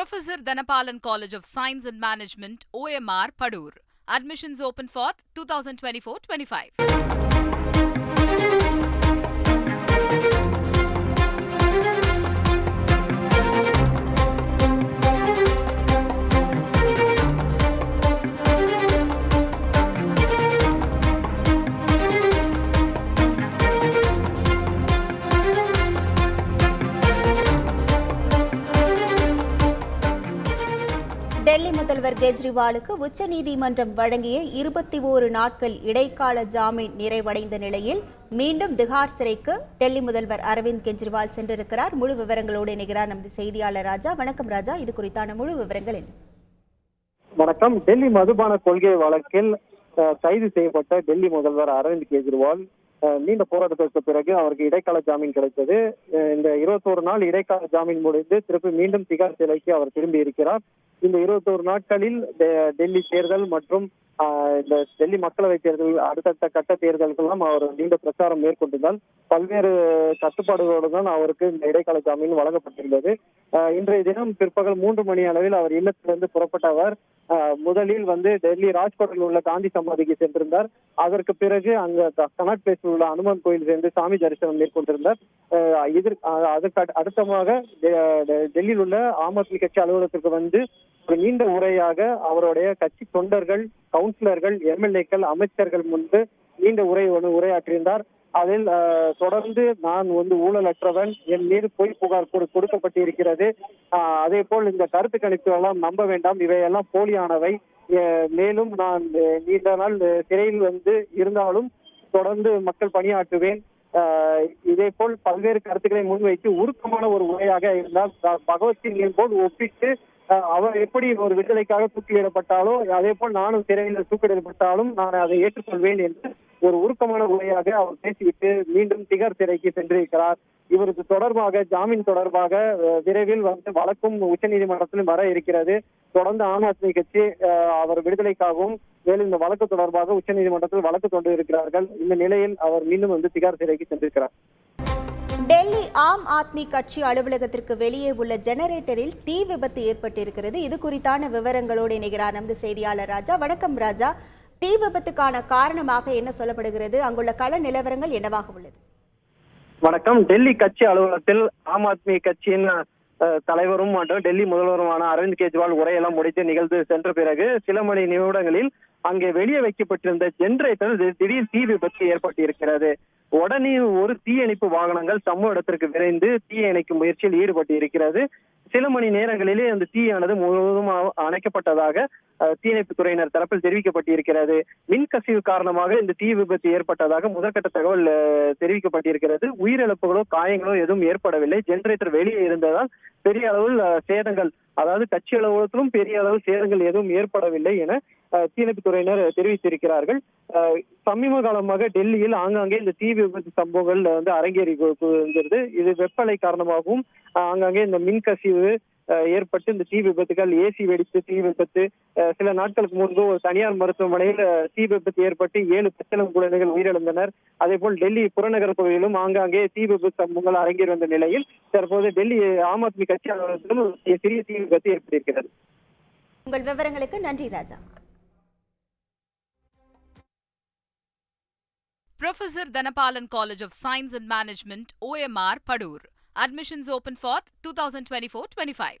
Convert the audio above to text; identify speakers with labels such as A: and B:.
A: Professor Dhanapalan College of Science and Management, OMR, Padur. Admissions open for 2024-25.
B: Delhi முதல்வர் கெஜ்ரிவாலுக்கு உச்சநீதிமன்றம் வழங்கிய இருபத்தி ஓரு நாட்கள் இடைக்கால ஜாமீன் நிறைவடைந்த நிலையில் மீண்டும் திகார் சிறைக்கு டெல்லி முதல்வர் அரவிந்த் கெஜ்ரிவால் சென்றிருக்கிறார். முழு விவரங்களோடு இணைகிறார் நமது செய்தியாளர் ராஜா. வணக்கம் ராஜா. இது குறித்தான முழு விவரங்கள்
C: வணக்கம். டெல்லி மதுபான கொள்கை வழக்கில் அஹ், கைது செய்யப்பட்ட டெல்லி முதல்வர் அரவிந்த் கெஜ்ரிவால் நீண்ட போராட்டத்திற்கு பிறகு அவருக்கு இடைக்கால ஜாமீன் கிடைத்தது. இந்த இருபத்தோரு நாள் இடைக்கால ஜாமீன் முடிந்து திருப்பி மீண்டும் திகார் சிலைக்கு அவர் திரும்பி இருக்கிறார். இந்த இருபத்தோரு நாட்களில் டெல்லி தேர்தல் மற்றும் ஆஹ், இந்த டெல்லி மக்களவை தேர்தல் அடுத்தடுத்த கட்ட தேர்தலுக்கெல்லாம் அவர் நீண்ட பிரச்சாரம் மேற்கொண்டிருந்தால் பல்வேறு கட்டுப்பாடுகளோடு தான் அவருக்கு இந்த இடைக்கால ஜாமீன் வழங்கப்பட்டிருந்தது. இன்றைய தினம் பிற்பகல் மூன்று மணி அளவில் அவர் இல்லத்திலிருந்து புறப்பட்ட அவர் முதலில் வந்து டெல்லி ராஜ்கோட்டில் உள்ள காந்தி சமாதிக்கு சென்றிருந்தார். அதற்கு பிறகு அங்க கனாட் பிளேஸில் உள்ள அனுமன் கோயில் சேர்ந்து சாமி தரிசனம் மேற்கொண்டிருந்தார். ஆஹ், அதற்கு அடுத்தமாக டெ- டெல்லியில் உள்ள ஆம் ஆத்மி கட்சி அலுவலகத்திற்கு வந்து ஒரு நீண்ட உரையாக அவருடைய கட்சி தொண்டர்கள் கவுன்சிலர்கள் எம்எல்ஏக்கள் அமைச்சர்கள் முன்பு நீண்ட உரை ஒன்று உரையாற்றியிருந்தார். அதில் தொடர்ந்து நான் வந்து ஊழலற்றவன் என் மீது பொய் புகார் கொடுக்கப்பட்டு கொடுக்கப்பட்டிருக்கிறது. அதே போல் இந்த கருத்து கணிப்புகளெல்லாம் எல்லாம் நம்ப வேண்டாம். இவையெல்லாம் போலியானவை. மேலும் நான் நீண்ட நாள் சிறையில் வந்து இருந்தாலும் தொடர்ந்து மக்கள் பணியாற்றுவேன். ஆஹ், இதே போல் பல்வேறு கருத்துக்களை முன்வைத்து உருக்கமான ஒரு உரையாக இருந்தால் பகவத்சிங்கின் போல் ஒப்பிட்டு அவர் எப்படி ஒரு விடுதலைக்காக தூக்கிலிடப்பட்டாலோ அதே போல் நானும் சிறையில் தூக்கிலிடப்பட்டாலும் நான் அதை ஏற்றுக்கொள்வேன் என்று ஒரு உருக்கமான உரையாக அவர் பேசிவிட்டு மீண்டும் திகார் சிறைக்கு சென்றிருக்கிறார். இவருக்கு தொடர்பாக ஜாமீன் தொடர்பாக விரைவில் வந்து வழக்கும் உச்சநீதிமன்றத்திலும் வர இருக்கிறது. தொடர்ந்து ஆம் ஆத்மி கட்சி அவர் விடுதலைக்காகவும் மேலும் இந்த வழக்கு தொடர்பாக உச்சநீதிமன்றத்தில் வழக்கு தொண்டு இருக்கிறார்கள். இந்த நிலையில் அவர் மீண்டும் வந்து திகார் சிறைக்கு சென்றிருக்கிறார்.
B: டெல்லி ஆம் ஆத்மி கட்சி அலுவலகத்திற்கு வெளியே உள்ள ஜெனரேட்டரில் தீ விபத்து ஏற்பட்டிருக்கிறது. இது குறித்தான விவரங்களோடு இணைகிறார் நமது செய்தியாளர் ராஜா. வணக்கம் ராஜா. தீ விபத்துக்கான காரணமாக என்ன சொல்லப்படுகிறது? அங்குள்ள கள நிலவரங்கள் என்னவாக உள்ளது?
C: வணக்கம். டெல்லி கட்சி அலுவலகத்தில் ஆம் ஆத்மி கட்சியின் தலைவரும் மற்றும் டெல்லி முதல்வருமான அரவிந்த் கெஜ்ரிவால் உரையெல்லாம் முடித்து நிகழ்ந்து சென்ற பிறகு சில மணி நிமிடங்களில் அங்கே வெளியே வைக்கப்பட்டிருந்த ஜெனரேட்டர் திடீர் தீ விபத்து ஏற்பட்டிருக்கிறது. உடனே ஒரு தீயணைப்பு வாகனங்கள் சம்பவ இடத்திற்கு விரைந்து தீயணைக்கும் முயற்சியில் ஈடுபட்டு இருக்கிறது. சில மணி நேரங்களிலே அந்த தீயானது முழுவதும் அணைக்கப்பட்டதாக தீயணைப்பு துறையினர் தரப்பில் தெரிவிக்கப்பட்டிருக்கிறது. மின் கசிவு காரணமாக இந்த தீ விபத்து ஏற்பட்டதாக முதற்கட்ட தகவல் தெரிவிக்கப்பட்டிருக்கிறது. உயிரிழப்புகளோ காயங்களோ எதுவும் ஏற்படவில்லை. ஜெனரேட்டர் வெளியே இருந்ததால் பெரிய அளவில் சேதங்கள் அதாவது கட்சி அலுவலகத்திலும் பெரிய அளவு சேதங்கள் எதுவும் ஏற்படவில்லை என அஹ், தீயணைப்பு துறையினர் தெரிவித்திருக்கிறார்கள். அஹ், சமீப காலமாக டெல்லியில் ஆங்காங்கே இந்த தீ விபத்து சம்பவங்கள் வந்து அரங்கேறி வருகிறது இது வெப்பலை காரணமாகவும் ஆங்காங்கே இந்த மின் கசிவு ஏற்பட்டு இந்த தீ விபத்துகள் ஏசி வெடித்து தீ விபத்து சில நாட்களுக்கு முன்பு ஒரு தனியார் மருத்துவமனையில் தீ விபத்து ஏற்பட்டு ஏழு பச்சிளம் குழந்தைகள் உயிரிழந்தனர். அதே போல் டெல்லி புறநகர் பகுதியிலும் ஆங்காங்கே தீ விபத்து சம்பவங்கள் அரங்கேறி வந்த நிலையில் தற்போது டெல்லி ஆம் ஆத்மி கட்சி அலுவலகத்திலும் சிறிய தீ விபத்து ஏற்பட்டிருக்கிறது.
B: உங்கள் விவரங்களுக்கு நன்றி ராஜா.
A: Professor Dhanapalan College of Science and Management, OMR, Padur. Admissions open for 2024-25.